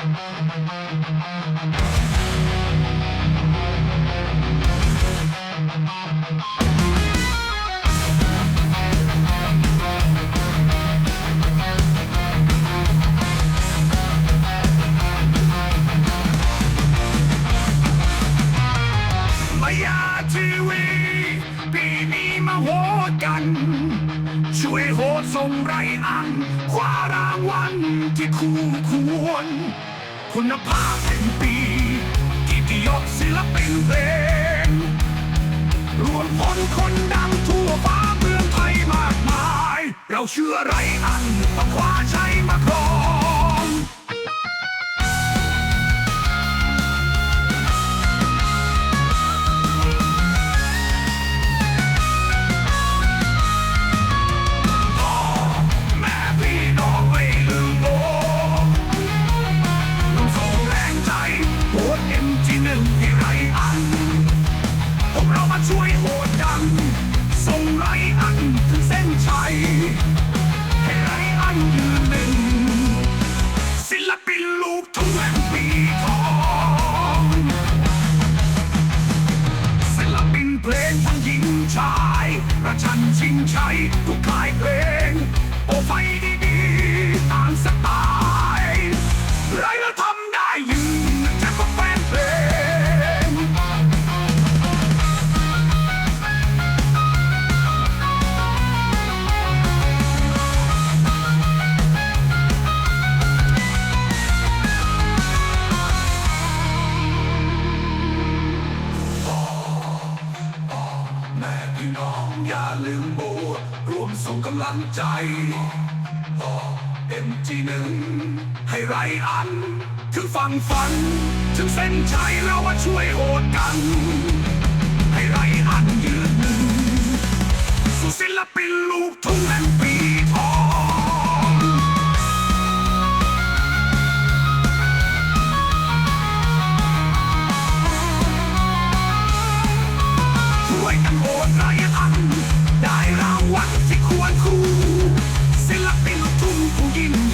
มายาทีวีปีนี้มาโหวตกัน ช่วยโหวตส่งไรอันคว้ารางวัลที่คู่ควร คุณภาพแห่งปีกิตยศศิลปินเพลงรวมพลคนดังทั่วฟ้าเมืองไทยมากมาย เราเชื่อไรอันต้องคว้าชัย ชิงชัยทุกค่ายเพลง โอไฟดีๆต่างสไตล์ พี่น้องอย่าลืมโบรวมส่งกำลังใจต่อเอ็มจีหนึ่งให้ไรอัน ถึงฟังฝัน ถึงเส้นชัยเรามาช่วยโหดกัน ให้ไรอันยืนหนึ่งสู่ศิลปินลูกทุ่งแห่งปี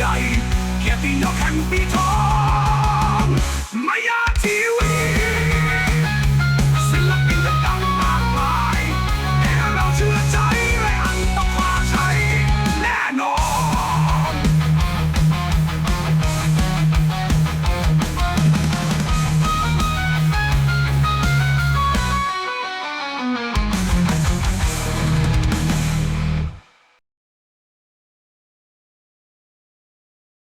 ใหญ่เกียรติยศแห่งปีทอง